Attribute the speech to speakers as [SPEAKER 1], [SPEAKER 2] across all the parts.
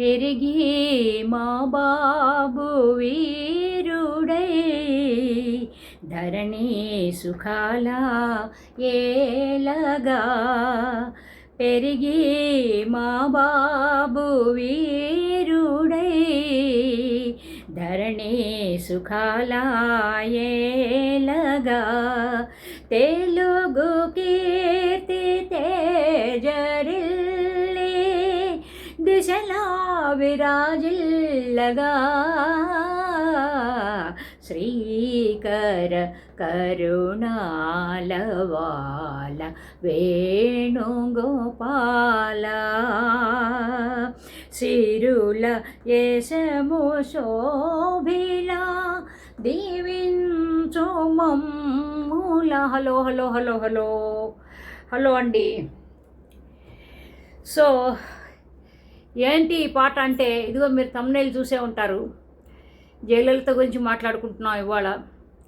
[SPEAKER 1] పెరిగి మా బాబు వీరుడై ధరణి సుఖాల ఏలగా పెరిగి మా బాబు వీరుడై ధరణి సుఖాల ఏలగా తెలుగుకి దిశలా విరాజిల్లగా శ్రీకర కరుణాలవాల వేణుగోపాల సిరుల యశము శోభిల దీవించు మమ్ముల hello hello hello hello hello అండి సో ఏంటి ఈ పాట అంటే? ఇదిగో మీరు తమ్నేలు చూసే ఉంటారు. జయలలిత గురించి మాట్లాడుకుంటున్నాం ఇవాళ.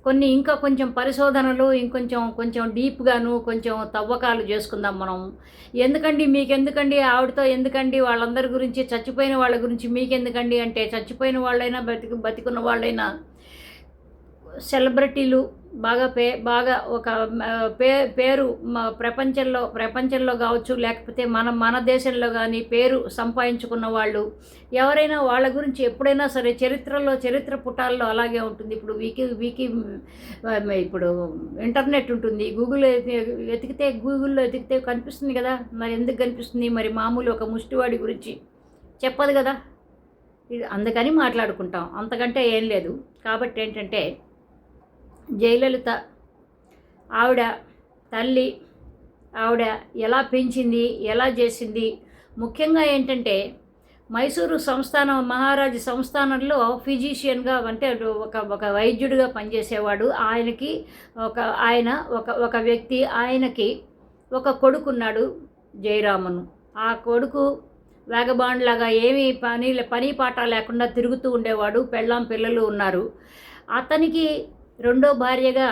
[SPEAKER 1] కొన్ని ఇంకా కొంచెం పరిశోధనలు ఇంకొంచెం కొంచెం డీప్గాను కొంచెం తవ్వకాలు చేసుకుందాం మనం. ఎందుకండి మీకెందుకండి ఆవిడతో? ఎందుకండి వాళ్ళందరి గురించి చచ్చిపోయిన వాళ్ళ గురించి మీకెందుకండి అంటే? చచ్చిపోయిన వాళ్ళైనా బతికి బతికున్న వాళ్ళైనా సెలబ్రిటీలు బాగా పే బాగా ఒక పే పేరు ప్రపంచంలో ప్రపంచంలో కావచ్చు లేకపోతే మన మన దేశంలో కానీ పేరు సంపాదించుకున్న వాళ్ళు ఎవరైనా వాళ్ళ గురించి ఎప్పుడైనా సరే చరిత్రలో చరిత్ర పుటాల్లో అలాగే ఉంటుంది. ఇప్పుడు వీకి వీకి ఇప్పుడు ఇంటర్నెట్ ఉంటుంది. గూగుల్ వెతికితే గూగుల్లో వెతికితే కనిపిస్తుంది కదా. మరి ఎందుకు కనిపిస్తుంది? మరి మామూలు ఒక ముష్టివాడి గురించి చెప్పదు కదా. ఇది అందుకని మాట్లాడుకుంటాం. అంతకంటే ఏం లేదు. కాబట్టి ఏంటంటే జయలలిత. ఆవిడ తల్లి ఆవిడ ఎలా పెంచింది ఎలా చేసింది? ముఖ్యంగా ఏంటంటే మైసూరు సంస్థానం మహారాజు సంస్థానంలో ఫిజిషియన్గా అంటే ఒక ఒక వైద్యుడిగా పనిచేసేవాడు. ఆయనకి ఒక ఆయన ఒక ఒక వ్యక్తి ఆయనకి ఒక కొడుకున్నాడు జయరామను. ఆ కొడుకు వేగబాండ్లాగా ఏమీ పని పని పాట లేకుండా తిరుగుతూ ఉండేవాడు. పెళ్ళాం పిల్లలు ఉన్నారు. అతనికి రెండో భార్యగా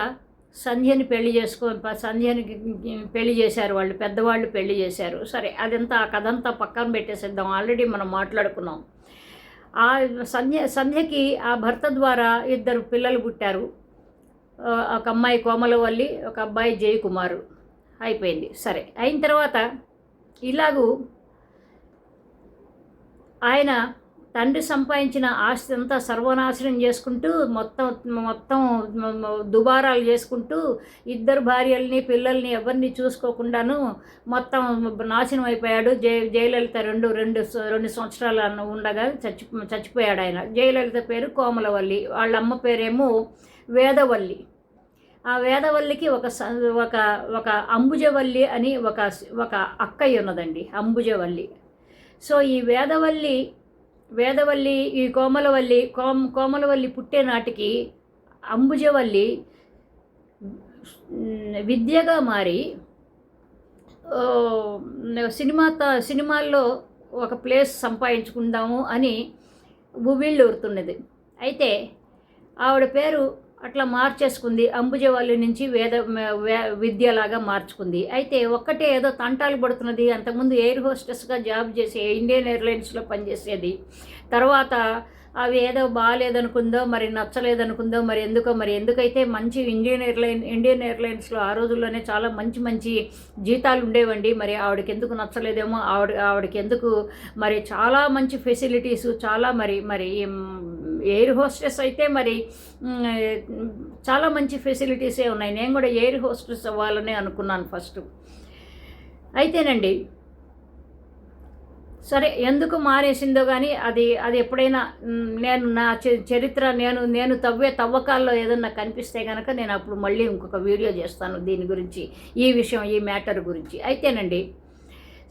[SPEAKER 1] సంధ్యని పెళ్ళి చేసుకో సంధ్యని పెళ్ళి చేశారు వాళ్ళు పెద్దవాళ్ళు పెళ్ళి చేశారు. సరే అదంతా ఆ కథంతా పక్కన పెట్టేసేద్దాం. ఆల్రెడీ మనం మాట్లాడుకున్నాం. ఆ సంధ్య సంధ్యకి ఆ భర్త ద్వారా ఇద్దరు పిల్లలు పుట్టారు. ఒక అమ్మాయి కోమలవల్లి ఒక అబ్బాయి జయకుమారు. అయిపోయింది. సరే అయిన తర్వాత ఇలాగూ ఆయన తండ్రి సంపాదించిన ఆస్తి అంతా సర్వనాశనం చేసుకుంటూ మొత్తం మొత్తం దుబారాలు చేసుకుంటూ ఇద్దరు భార్యల్ని పిల్లల్ని ఎవరిని చూసుకోకుండాను మొత్తం నాశనం అయిపోయాడు. జయ జయలలిత రెండు రెండు రెండు సంవత్సరాలు ఉండగా చచ్చి చచ్చిపోయాడు ఆయన. జయలలిత పేరు కోమలవల్లి. వాళ్ళ అమ్మ పేరేమో వేదవల్లి. ఆ వేదవల్లికి ఒక స- ఒక ఒక అంబుజవల్లి అని ఒక ఒక అక్కయ్య ఉన్నదండి అంబుజవల్లి. సో ఈ వేదవల్లి వేదవల్లి ఈ కోమలవల్లి కోమ కోమలవల్లి పుట్టే నాటికి అంబుజవల్లి విద్యగా మారి సినిమా సినిమాల్లో ఒక ప్లేస్ సంపాదించుకుందాము అని ఉవ్విళ్ళు ఊరుతున్నది అయితే ఆవిడ పేరు అట్లా మార్చేసుకుంది. అంబుజవల్లి నుంచి వేద వే- విద్యలాగా మార్చుకుంది. అయితే ఒక్కటే ఏదో తంటాలు పడుతున్నది. అంతకుముందు ఎయిర్ హోస్టెస్గా జాబ్ చేసే ఇండియన్ ఎయిర్లైన్స్లో పనిచేసేది. తర్వాత అవి ఏదో బాగాలేదనుకుందో మరి నచ్చలేదనుకుందో మరి ఎందుకో మరి ఎందుకైతే మంచి ఇండియన్ ఎయిర్లైన్ ఇండియన్ ఎయిర్లైన్స్లో ఆ రోజుల్లోనే చాలా మంచి మంచి జీతాలు ఉండేవండి. మరి ఆవిడకి ఎందుకు నచ్చలేదేమో ఆవిడ ఆవిడకి ఎందుకు మరి చాలా మంచి ఫెసిలిటీస్ చాలా మరి మరి ఎయిర్ హోస్టెస్ అయితే మరి చాలా మంచి ఫెసిలిటీసే ఉన్నాయి. నేను కూడా ఎయిర్ హోస్టెస్ అవ్వాలని అనుకున్నాను ఫస్ట్. అయితేనండి సరే ఎందుకు మానేసిందో కానీ అది అది ఎప్పుడైనా నేను నా చ- చరిత్ర నేను నేను తవ్వే తవ్వకాల్లో ఏదన్నా కనిపిస్తే కనుక నేను అప్పుడు మళ్ళీ ఇంకొక వీడియో చేస్తాను దీని గురించి ఈ విషయం ఈ మ్యాటర్ గురించి. అయితేనండి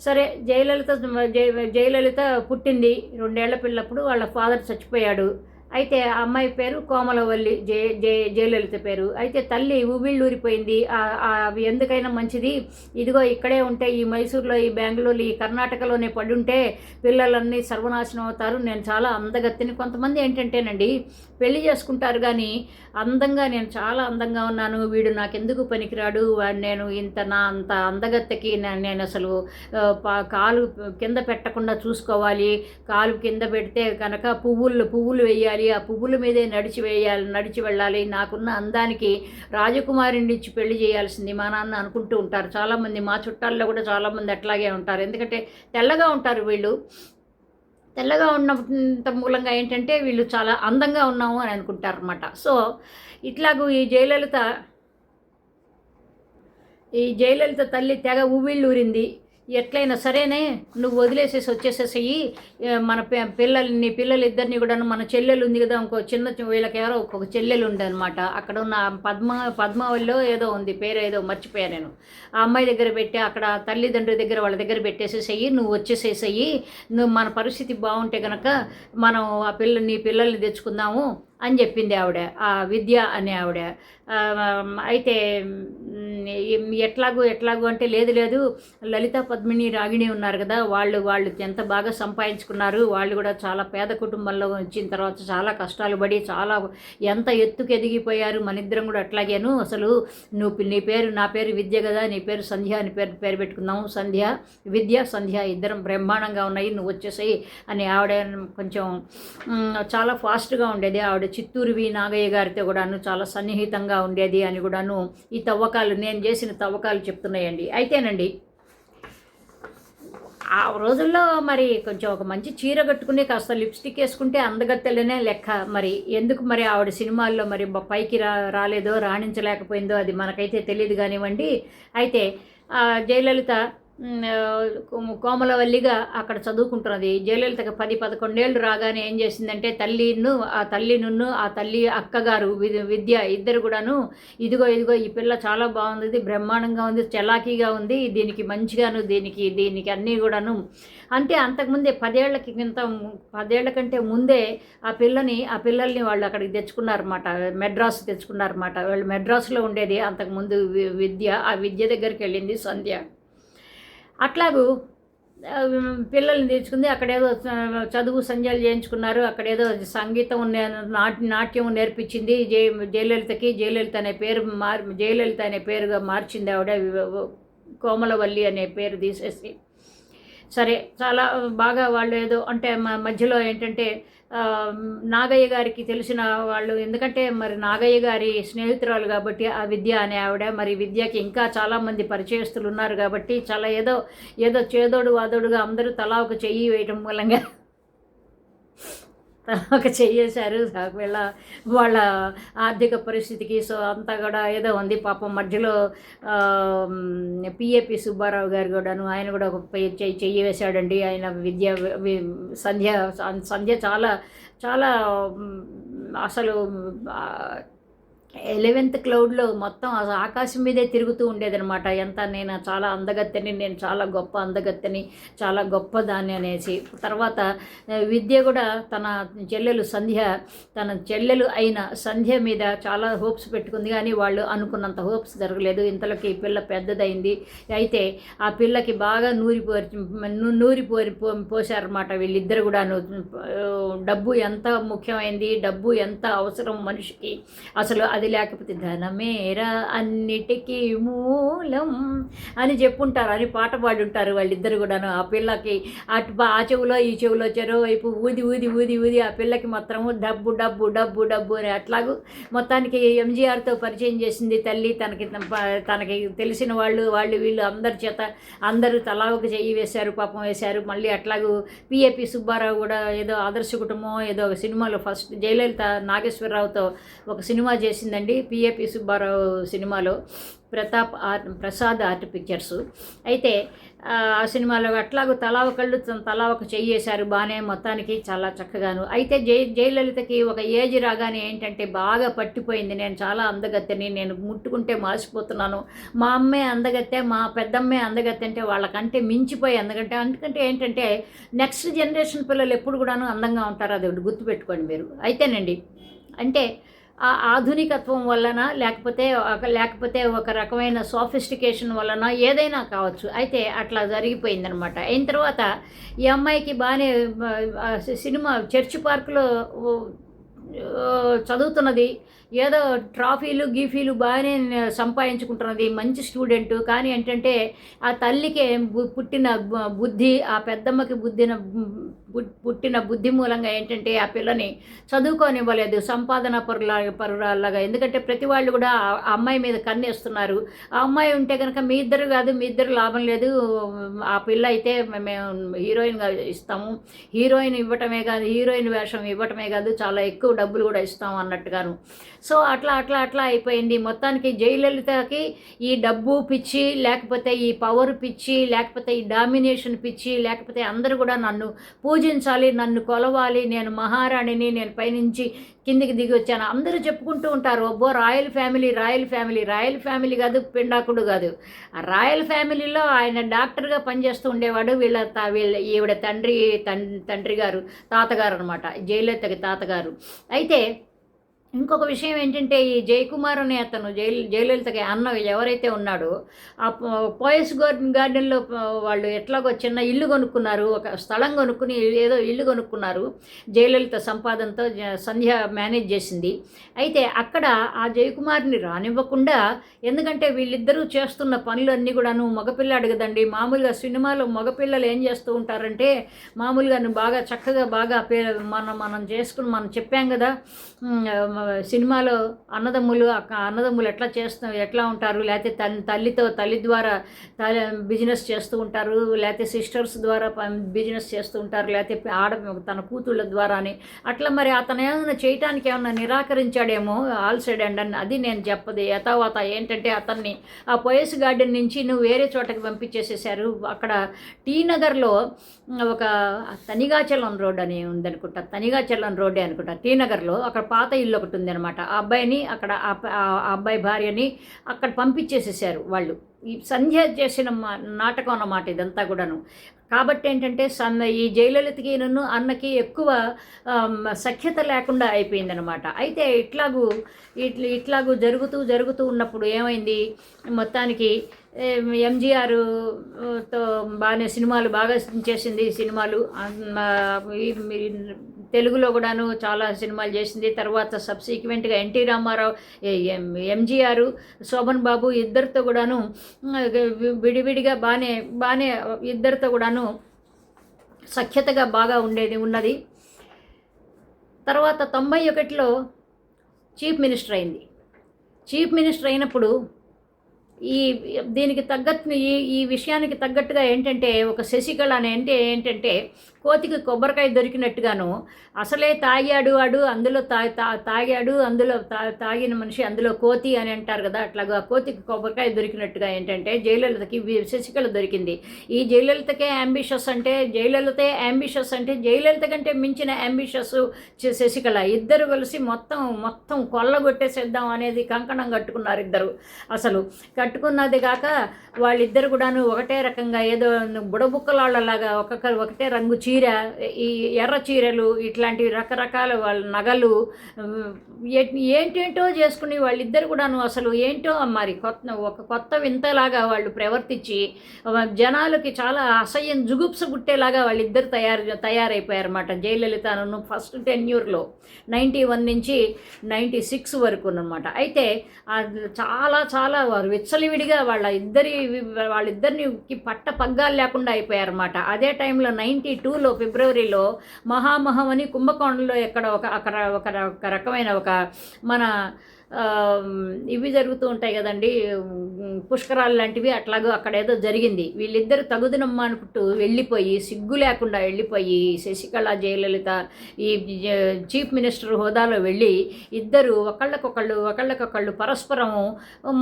[SPEAKER 1] సరే జయలలిత జయ జయలలిత పుట్టింది రెండేళ్ళ పిల్లప్పుడు వాళ్ళ ఫాదర్ చచ్చిపోయాడు. అయితే ఆ అమ్మాయి పేరు కోమలవల్లి జయ జయ జయలలిత పేరు. అయితే తల్లి ఊబిళ్ళూరిపోయింది. అవి ఎందుకైనా మంచిది? ఇదిగో ఇక్కడే ఉంటే ఈ మైసూర్లో ఈ బెంగళూరు ఈ కర్ణాటకలోనే పడుంటే పిల్లలన్నీ సర్వనాశనం అవుతారు. నేను చాలా అందగత్తిని. కొంతమంది ఏంటంటేనండి పెళ్ళి చేసుకుంటారు కానీ అందంగా నేను చాలా అందంగా ఉన్నాను వీడు నాకెందుకు పనికిరాడు వాడు నేను ఇంత నా అంత అందగత్తెకి నేను అసలు కాలు కింద పెట్టకుండా చూసుకోవాలి కాలు కింద పెడితే కనుక పువ్వులు పువ్వులు వేయాలి ఆ పువ్వుల మీదే నడిచి వేయాలి నడిచి వెళ్ళాలి. నాకున్న అందానికి రాజకుమారిని ఇచ్చి పెళ్ళి చేయాల్సింది మా నాన్న అనుకుంటూ ఉంటారు. చాలామంది మా చుట్టాల్లో కూడా చాలామంది అట్లాగే ఉంటారు. ఎందుకంటే తెల్లగా ఉంటారు వీళ్ళు. తెల్లగా ఉన్నంత మూలంగా ఏంటంటే వీళ్ళు చాలా అందంగా ఉన్నాము అని అనుకుంటారు అనమాట సో ఇట్లాగూ ఈ జయలలిత ఈ జయలలిత తల్లి తెగ ఊవిళ్ళూరింది. ఎట్లయినా సరేనే నువ్వు వదిలేసేసి వచ్చేసేసేయి. మన పిల్లలు పిల్లల్ని నీ పిల్లలిద్దరిని కూడా మన చెల్లెలు ఉంది కదా ఇంకో చిన్న వీళ్ళకి ఎవరో ఒక చెల్లెలు ఉంది అనమాట అక్కడ ఉన్న పద్మ పద్మావళిలో ఏదో ఉంది పేరు ఏదో మర్చిపోయా నేను. ఆ అమ్మాయి దగ్గర పెట్టి అక్కడ తల్లిదండ్రుల దగ్గర వాళ్ళ దగ్గర పెట్టేసేసేయి నువ్వు వచ్చేసేసేయి. నువ్వు మన పరిస్థితి బాగుంటే కనుక మనం ఆ పిల్ల నీ పిల్లల్ని తెచ్చుకుందాము. అని చెప్పింది ఆవిడ ఆ విద్య అనే ఆవిడ. అయితే ఎట్లాగూ ఎట్లాగూ అంటే లేదు లేదు. లలిత పద్మిని రాగిణి ఉన్నారు కదా వాళ్ళు వాళ్ళు ఎంత బాగా సంపాదించుకున్నారు వాళ్ళు కూడా చాలా పేద కుటుంబంలో వచ్చిన తర్వాత చాలా కష్టాలు పడి చాలా ఎంత ఎత్తుకు ఎదిగిపోయారు మన ఇద్దరం కూడా అట్లాగేను. అసలు నువ్వు నీ పేరు నా పేరు విద్య కదా నీ పేరు సంధ్య అని పేరు పేరు పెట్టుకుందాము సంధ్య విద్య సంధ్య ఇద్దరం బ్రహ్మాండంగా ఉన్నాయి నువ్వు వచ్చేసాయి అని ఆవిడ కొంచెం చాలా ఫాస్ట్గా ఉండేది ఆవిడ చిత్తూరు వి నాగయ్య గారితో కూడాను చాలా సన్నిహితంగా ఉండేది అని కూడాను ఈ తవ్వకాలు నేను చేసిన తవ్వకాలు చెప్తున్నాయండి. అయితేనండి ఆ రోజుల్లో మరి కొంచెం ఒక మంచి చీర కట్టుకుని కాస్త లిప్స్టిక్ వేసుకుంటే అందగత్తెలనే లెక్క. మరి ఎందుకు మరి ఆవిడ సినిమాల్లో మరి పైకి రా రాలేదో రాణించలేకపోయిందో అది మనకైతే తెలియదు కానివ్వండి. అయితే జయలలిత కోమలవల్లిగా అక్కడ చదువుకుంటున్నది. జయలలితకి పది పదకొండేళ్ళు రాగానే ఏం చేసిందంటే తల్లిను ఆ తల్లి నున్ను ఆ తల్లి అక్కగారు విద్య ఇద్దరు కూడాను ఇదిగో ఇదిగో ఈ పిల్ల చాలా బాగుంది ఇది బ్రహ్మాండంగా ఉంది చలాకీగా ఉంది దీనికి మంచిగాను దీనికి దీనికి అన్నీ కూడాను. అంటే అంతకుముందే పదేళ్ళకి కింద పదేళ్ళ కంటే ముందే ఆ పిల్లని ఆ పిల్లల్ని వాళ్ళు అక్కడికి తెచ్చుకున్నారన్నమాట. మెడ్రాస్ తెచ్చుకున్నారన్నమాట. వాళ్ళు మెడ్రాస్లో ఉండేది అంతకుముందు వి- విద్య. ఆ విద్య దగ్గరికి వెళ్ళింది సంధ్య. అట్లాగూ పిల్లల్ని తెచ్చుకుంది అక్కడేదో చ- చదువు సంధ్యాలు చేయించుకున్నారు అక్కడేదో సంగీతం నాట్య నాట్యం నేర్పించింది జయ జయలలితకి జయలలిత అనే పేరు మార్ జయలలిత అనే పేరుగా మార్చింది ఆవిడ కోమలవల్లి అనే పేరు తీసేసి. సరే చాలా బాగా వాళ్ళు ఏదో అంటే మధ్యలో ఏంటంటే నాగయ్య గారికి తెలిసిన వాళ్ళు. ఎందుకంటే మరి నాగయ్య గారి స్నేహితురాలు కాబట్టి ఆ విద్య అనే ఆవిడ మరి విద్యకి ఇంకా చాలామంది పరిచయస్తులు ఉన్నారు కాబట్టి చాలా ఏదో ఏదో చేదోడు వాదోడుగా అందరూ తలా ఒక చెయ్యి వేయటం మూలంగా ఒక చెయ్యేశారు. వీళ్ళ వాళ్ళ ఆర్థిక పరిస్థితికి సో అంతా కూడా ఏదో ఉంది. పాపం మధ్యలో పిఏపి సుబ్బారావు గారు కూడాను ఆయన కూడా ఒక చెయ్యి చెయ్యి వేశాడండి. ఆయన విద్య సంధ్య సంధ్య చాలా చాలా అసలు ఎలెవెంత్ క్లౌడ్లో మొత్తం ఆకాశం మీదే తిరుగుతూ ఉండేదనమాట ఎంత నేను చాలా అందగత్తెని నేను చాలా గొప్ప అందగత్తెని చాలా గొప్పదాన్ని అనేసి. తర్వాత విద్య కూడా తన చెల్లెలు సంధ్య తన చెల్లెలు అయిన సంధ్య మీద చాలా హోప్స్ పెట్టుకుంది. కానీ వాళ్ళు అనుకున్నంత హోప్స్ జరగలేదు. ఇంతలోకి ఈ పిల్ల పెద్దదైంది. అయితే ఆ పిల్లకి బాగా నూరి పోరి నూరి పోరి పో పోసారన్నమాట వీళ్ళిద్దరు కూడా డబ్బు ఎంత ముఖ్యమైంది? డబ్బు ఎంత అవసరం మనిషికి? అసలు అది లేకపోతే ధనమేరా అన్నిటికీ మూలం అని చెప్పుంటారు అని పాట పాడుంటారు వాళ్ళిద్దరు కూడాను. ఆ పిల్లకి అటు ఆ చెవులో ఈ చెవులో చెరో వైపు ఊది ఊది ఊది ఊది ఆ పిల్లకి మాత్రము డబ్బు డబ్బు డబ్బు డబ్బు అని అట్లాగూ మొత్తానికి ఎంజీఆర్తో పరిచయం చేసింది తల్లి. తనకి తనకి తెలిసిన వాళ్ళు వాళ్ళు వీళ్ళు అందరి చేత అందరూ తలా ఒక చెయ్యి వేశారు పాపం వేశారు. మళ్ళీ అట్లాగూ పిఏపి సుబ్బారావు కూడా ఏదో ఆదర్శ కుటుంబం ఏదో ఒక సినిమాలో ఫస్ట్ జయలలిత నాగేశ్వరరావుతో ఒక సినిమా చేసింది. తీసిందండి పిఏపి సుబ్బారావు సినిమాలో Pratap art Prasad art pictures. అయితే ఆ సినిమాలో అట్లాగూ తలా ఒకళ్ళు తలా ఒక చేయేశారు బాగానే మొత్తానికి చాలా చక్కగాను. అయితే జై జయలలితకి ఒక ఏజ్ రాగానే ఏంటంటే బాగా పట్టిపోయింది. నేను చాలా అందగత్తెని నేను ముట్టుకుంటే మాసిపోతున్నాను. మా అమ్మే అందగత్తె మా పెద్దమ్మే అందగత్తె అంటే వాళ్ళకంటే మించిపోయి అందగంటే అందుకంటే ఏంటంటే నెక్స్ట్ జనరేషన్ పిల్లలు ఎప్పుడు కూడాను అందంగా ఉంటారు. అది ఒకటి గుర్తుపెట్టుకోండి మీరు. అయితేనండి. అంటే ఆ ఆధునికత్వం వలన లేకపోతే ఒక లేకపోతే ఒక రకమైన సోఫిస్టికేషన్ వలన ఏదైనా కావచ్చు. అయితే అట్లా జరిగిపోయిందనమాట అయిన తర్వాత ఈ అమ్మాయికి బాగానే సినిమా చర్చి పార్కులో చదువుతున్నది. ఏదో ట్రాఫీలు గీఫీలు బాగానే సంపాదించుకుంటున్నది. మంచి స్టూడెంట్. కానీ ఏంటంటే ఆ తల్లికి పుట్టిన బుద్ధి ఆ పెద్దమ్మకి బుద్ధిన పుట్టిన బుద్ధి మూలంగా ఏంటంటే ఆ పిల్లని చదువుకోనివ్వలేదు. సంపాదన పరులా పరులాగా ఎందుకంటే ప్రతి వాళ్ళు కూడా ఆ ఆ అమ్మాయి మీద కన్నేస్తున్నారు. ఆ అమ్మాయి ఉంటే కనుక మీ ఇద్దరు కాదు మీ ఇద్దరు లాభం లేదు. ఆ పిల్ల అయితే మేము హీరోయిన్గా ఇస్తాము. హీరోయిన్ ఇవ్వటమే కాదు హీరోయిన్ వేషం ఇవ్వటమే కాదు చాలా ఎక్కువ డబ్బులు కూడా ఇస్తాం అన్నట్టుగాను. సో అట్లా అట్లా అట్లా అయిపోయింది. మొత్తానికి జయలలితకి ఈ డబ్బు పిచ్చి లేకపోతే ఈ పవర్ పిచ్చి లేకపోతే ఈ డామినేషన్ పిచ్చి లేకపోతే అందరూ కూడా నన్ను పూజించాలి నన్ను కొలవాలి నేను మహారాణిని నేను పైనుంచి కిందికి దిగి వచ్చాను. అందరూ చెప్పుకుంటూ ఉంటారు అబ్బో royal family royal family royal family కాదు పిండాకుడు కాదు. ఆ రాయల్ ఫ్యామిలీలో ఆయన డాక్టర్గా పనిచేస్తూ ఉండేవాడు వీళ్ళ వీళ్ళ ఈవిడ తండ్రి తండ్రి గారు తాతగారు అనమాట జయలలితకి తాతగారు. అయితే ఇంకొక విషయం ఏంటంటే ఈ జయకుమార్ అనే అతను జయ జయలలితకి అన్న ఎవరైతే ఉన్నాడో ఆ పోయస్ గార్డెన్ గార్డెన్లో వాళ్ళు ఎట్లాగో చిన్న ఇల్లు కొనుక్కున్నారు ఒక స్థలం కొనుక్కుని ఏదో ఇల్లు కొనుక్కున్నారు జయలలిత సంపాదనతో సంధ్య మేనేజ్ చేసింది. అయితే అక్కడ ఆ జయకుమార్ని రానివ్వకుండా ఎందుకంటే వీళ్ళిద్దరూ చేస్తున్న పనులు అన్నీ కూడాను మగపిల్లాడు కదండి మామూలుగా సినిమాలో మగపిల్లలు ఏం చేస్తూ ఉంటారంటే మామూలుగా నువ్వు బాగా చక్కగా బాగా పే మనం మనం చేసుకుని మనం చెప్పాం కదా సినిమాలో అన్నదమ్ములు అక్క అన్నదమ్ములు ఎట్లా చేస్తూ ఎట్లా ఉంటారు? లేకపోతే తన్ తల్లితో తల్లి ద్వారా బిజినెస్ చేస్తూ ఉంటారు? లేకపోతే సిస్టర్స్ ద్వారా బిజినెస్ చేస్తూ ఉంటారు? లేకపోతే ఆడ తన కూతుళ్ళ ద్వారాని? అట్లా మరి అతను ఏమైనా చేయటానికి ఏమైనా నిరాకరించాడేమో ఆల్సైడ్ అండ్ అని అది నేను చెప్పదు. యథావత ఏంటంటే అతన్ని ఆ పోయస్ గార్డెన్ నుంచి నువ్వు వేరే చోటకి పంపించేసేసారు. అక్కడ టీ నగర్లో ఒక తనిగాచలం రోడ్ అని ఉందనుకుంటా. తనిగాచలం రోడ్డే అనుకుంటా. టీ నగర్లో అక్కడ పాత ఇల్లు ఒకటి ఉందన్నమాట ఆ అబ్బాయిని అక్కడ ఆ అబ్బాయి భార్యని అక్కడ పంపించేసేసారు వాళ్ళు. ఈ సంధ్య చేసిన మా నాటకం అన్నమాట ఇదంతా కూడాను. కాబట్టి ఏంటంటే సన్న ఈ జయలలితకి నన్ను అన్నకి ఎక్కువ సఖ్యత లేకుండా అయిపోయిందనమాట అయితే ఇట్లాగూ ఇట్లా ఇట్లాగూ జరుగుతూ జరుగుతూ ఉన్నప్పుడు ఏమైంది? మొత్తానికి ఎంజీఆర్తో బాగానే సినిమాలు బాగా చేసింది సినిమాలు. తెలుగులో కూడాను చాలా సినిమాలు చేసింది. తర్వాత సబ్సీక్వెంట్గా ఎన్టీ రామారావు ఎంజీఆర్ శోభన్ బాబు ఇద్దరితో కూడాను విడివిడిగా బాగానే బాగానే ఇద్దరితో కూడాను సఖ్యతగా బాగా ఉండేది ఉన్నది. తర్వాత తొంభై ఒకటిలో చీఫ్ మినిస్టర్ అయింది. చీఫ్ మినిస్టర్ అయినప్పుడు ఈ దీనికి తగ్గట్టు ఈ ఈ విషయానికి తగ్గట్టుగా ఏంటంటే ఒక శశికళ అనే అంటే ఏంటంటే కోతికి కొబ్బరికాయ దొరికినట్టుగాను అసలే తాగాడు వాడు అందులో తా తా- తాగాడు అందులో తా తాగిన మనిషి అందులో కోతి అని అంటారు కదా అట్లాగా కోతికి కొబ్బరికాయ దొరికినట్టుగా ఏంటంటే జయలలితకి శశికళ దొరికింది. ఈ జయలలితకే అంబిషస్ అంటే జయలలితే అంబిషస్ అంటే జయలలిత కంటే మించిన అంబిషస్ శశికళ. ఇద్దరు కలిసి మొత్తం మొత్తం కొల్లగొట్టేసేద్దాం అనేది కంకణం కట్టుకున్నారు ఇద్దరు. అసలు కట్టుకున్నది కాక వాళ్ళిద్దరు కూడాను ఒకటే రకంగా ఏదో బుడబుక్కలాళ్ళలాగా ఒక్కొక్కరు ఒకటే రంగు చీర ఈ ఎర్ర చీరలు ఇట్లాంటివి రకరకాల వాళ్ళ నగలు ఏంటేంటో చేసుకుని వాళ్ళిద్దరు కూడాను అసలు ఏంటో మరి కొత్త ఒక కొత్త వింతలాగా వాళ్ళు ప్రవర్తించి జనాలకి చాలా అసహ్యం జుగుప్స గుట్టేలాగా వాళ్ళిద్దరు తయారు తయారైపోయారన్నమాట. జయలలితను ఫస్ట్ టెన్యూర్లో నైంటీ వన్ నుంచి నైంటీ సిక్స్ వరకు అనమాట అయితే చాలా చాలా వారు విచ్చలివిడిగా వాళ్ళ ఇద్దరి వాళ్ళిద్దరిని పట్ట పగ్గాలు లేకుండా అయిపోయారన్నమాట. అదే టైంలో నైంటీ తూర్పులో ఫిబ్రవరిలో మహామహం అని కుంభకోణంలో ఎక్కడ ఒక అక్కడ ఒక ఒక రకమైన ఒక మన ఇవి జరుగుతూ ఉంటాయి కదండి. పుష్కరాలు లాంటివి అట్లాగో అక్కడేదో జరిగింది. వీళ్ళిద్దరు తగుదనమ్మ అనుకుంటూ వెళ్ళిపోయి సిగ్గు లేకుండా వెళ్ళిపోయి శశికళ జయలలిత ఈ చీఫ్ మినిస్టర్ హోదాలో వెళ్ళి ఇద్దరు ఒకళ్ళకొకళ్ళు ఒకళ్ళకొకళ్ళు పరస్పరం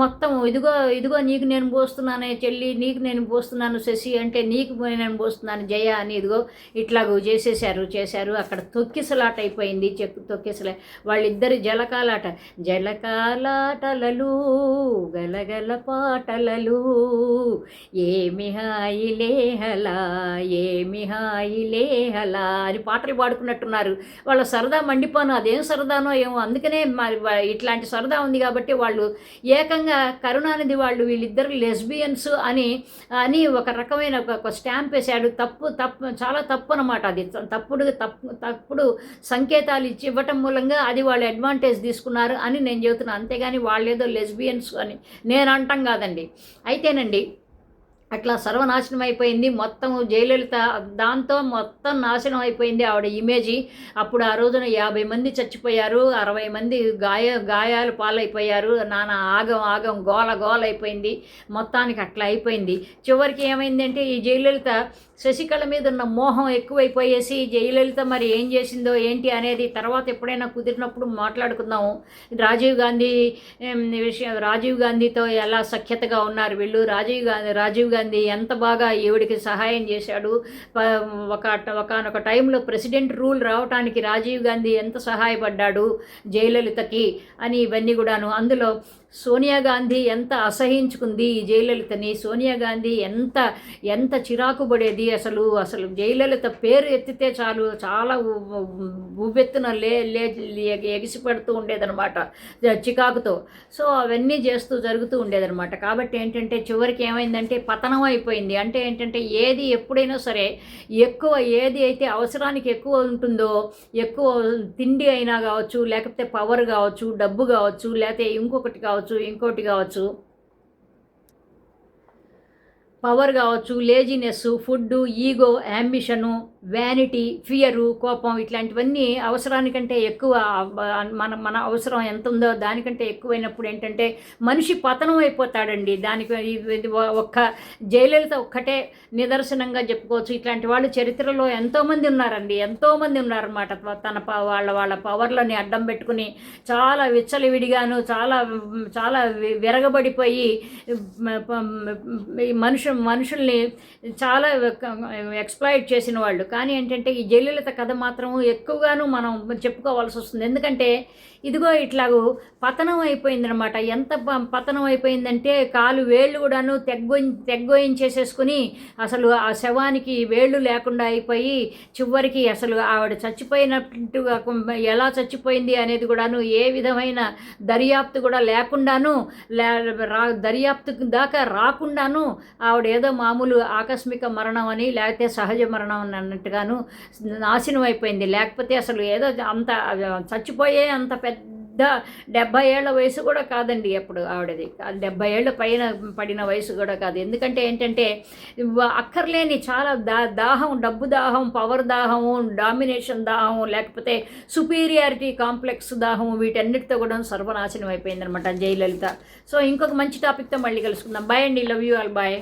[SPEAKER 1] మొత్తం ఇదిగో ఇదిగో నీకు నేను పోస్తున్నానే చెల్లి నీకు నేను పోస్తున్నాను శశి అంటే నీకు నేను పోస్తున్నాను జయ అని ఇదిగో ఇట్లాగూ చేసేసారు చేశారు. అక్కడ తొక్కిసలాట అయిపోయింది. చెక్కు తొక్కిసలా. వాళ్ళిద్దరి జలకాలాట. జలకాలాటలలు గలగల పాటలలు. ఏమి హాయిలేహలా ఏమి హాయిలేహలా అని పాటలు పాడుకున్నట్టున్నారు. వాళ్ళ సరదా మండిపోను అదేం సరదానో ఏమో. అందుకనే మరి ఇట్లాంటి సరదా ఉంది కాబట్టి వాళ్ళు ఏకంగా కరుణానిధి వాళ్ళు వీళ్ళిద్దరు లెస్బియన్స్ అని అని ఒక రకమైన ఒక ఒక స్టాంప్ వేశాడు. తప్పు తప్పు చాలా తప్పు అనమాట అది. తప్పుడు తప్పు తప్పుడు సంకేతాలు ఇచ్చి ఇవ్వటం మూలంగా అది వాళ్ళు అడ్వాంటేజ్ తీసుకున్నారు అని నేను చెబుతున్నాను అంతేగాని వాళ్ళు ఏదో లెస్బియన్స్ అని నేను అంటాం కాదండి. అయితేనండి అట్లా సర్వనాశనం అయిపోయింది. మొత్తం జయలలిత దాంతో మొత్తం నాశనం అయిపోయింది ఆవిడ ఇమేజీ. అప్పుడు ఆ రోజున యాభై మంది చచ్చిపోయారు. అరవై మంది గాయ గాయాలు పాలైపోయారు. నానా ఆగం ఆగం గోల గోల అయిపోయింది. మొత్తానికి అట్లా అయిపోయింది. చివరికి ఏమైందంటే ఈ జయలలిత శశికళ మీద ఉన్న మోహం ఎక్కువైపోయేసి జయలలిత మరి ఏం చేసిందో ఏంటి అనేది తర్వాత ఎప్పుడైనా కుదిరినప్పుడు మాట్లాడుకుందాము. రాజీవ్ గాంధీ విషయం రాజీవ్ గాంధీతో ఎలా సఖ్యతగా ఉన్నారు వీళ్ళు? రాజీవ్ గాంధీ రాజీవ్ గాంధీ గాంధీ ఎంత బాగా ఈవిడికి సహాయం చేశాడు. ఒక ఒకనొక టైంలో ప్రెసిడెంట్ రూల్ రావటానికి రాజీవ్ గాంధీ ఎంత సహాయపడ్డాడు జయలలితకి అని ఇవన్నీ కూడాను. అందులో సోనియా గాంధీ ఎంత అసహించుకుంది ఈ జయలలితని. సోనియా గాంధీ ఎంత ఎంత చిరాకు పడేది అసలు అసలు జయలలిత పేరు ఎత్తితే చాలు చాలా ఉవ్వెత్తున లే లే లే- ఉండేదనమాట చికాకుతో. సో అవన్నీ చేస్తూ జరుగుతూ ఉండేదనమాట కాబట్టి ఏంటంటే చివరికి ఏమైందంటే పతనం అయిపోయింది. అంటే ఏంటంటే ఏది ఎప్పుడైనా సరే ఎక్కువ ఏది అయితే అవసరానికి ఎక్కువ ఉంటుందో ఎక్కువ తిండి అయినా కావచ్చు లేకపోతే పవర్ కావచ్చు డబ్బు కావచ్చు లేకపోతే ఇంకొకటి కావచ్చు ఇంకోటి కావచ్చు. పవర్ కావచ్చు laziness food ego ambition vanity fear కోపం ఇట్లాంటివన్నీ అవసరానికంటే ఎక్కువ మన మన అవసరం ఎంత ఉందో దానికంటే ఎక్కువైనప్పుడు ఏంటంటే మనిషి పతనం అయిపోతాడండి. దానికి ఇది- ఒక్క జయలలిత ఒక్కటే నిదర్శనంగా చెప్పుకోవచ్చు. ఇట్లాంటి వాళ్ళు చరిత్రలో ఎంతోమంది ఉన్నారండి. ఎంతోమంది ఉన్నారన్నమాట. తన ప- వాళ్ళ వాళ్ళ పవర్లని అడ్డం పెట్టుకుని చాలా విచ్చలవిడిగాను చాలా చాలా విరగబడిపోయి మనుషు మనుషుల్ని చాలా ఎక్స్ప్లాయిట్ చేసిన వాళ్ళు. కానీ ఏంటంటే ఈ జయలలిత కథ మాత్రం ఎక్కువగాను మనం చెప్పుకోవాల్సి వస్తుంది. ఎందుకంటే ఇదిగో ఇట్లాగూ పతనం అయిపోయిందనమాట ఎంత పతనం అయిపోయిందంటే కాలు వేళ్ళు కూడాను తెగ్గొ తెగ్గోయించేసేసుకుని అసలు ఆ శవానికి వేళ్ళు లేకుండా అయిపోయి చివరికి అసలు ఆవిడ చచ్చిపోయినట్టుగా ఎలా చచ్చిపోయింది అనేది కూడాను ఏ విధమైన దర్యాప్తు కూడా లేకుండాను లే రా దర్యాప్తు దాకా రాకుండాను ఆవిడ ఏదో మామూలు ఆకస్మిక మరణం అని లేకపోతే సహజ మరణం అని అన్నట్టుగాను నాశనం అయిపోయింది. లేకపోతే అసలు ఏదో అంత చచ్చిపోయే అంత పెద్ద డెబ్బై ఏళ్ళ వయసు కూడా కాదండి అప్పుడు ఆవిడది. డెబ్బై ఏళ్ళ పైన పడిన వయసు కూడా కాదు. ఎందుకంటే ఏంటంటే అక్కర్లేని చాలా దా దాహం డబ్బు దాహం పవర్ దాహము డామినేషన్ దాహం లేకపోతే సుపీరియారిటీ కాంప్లెక్స్ దాహం వీటన్నిటితో కూడా సర్వనాశనం అయిపోయిందనమాట జయలలిత. సో ఇంకొక మంచి టాపిక్తో మళ్ళీ కలుసుకుందాం. బాయ్ అండి. Love you all. బాయ్.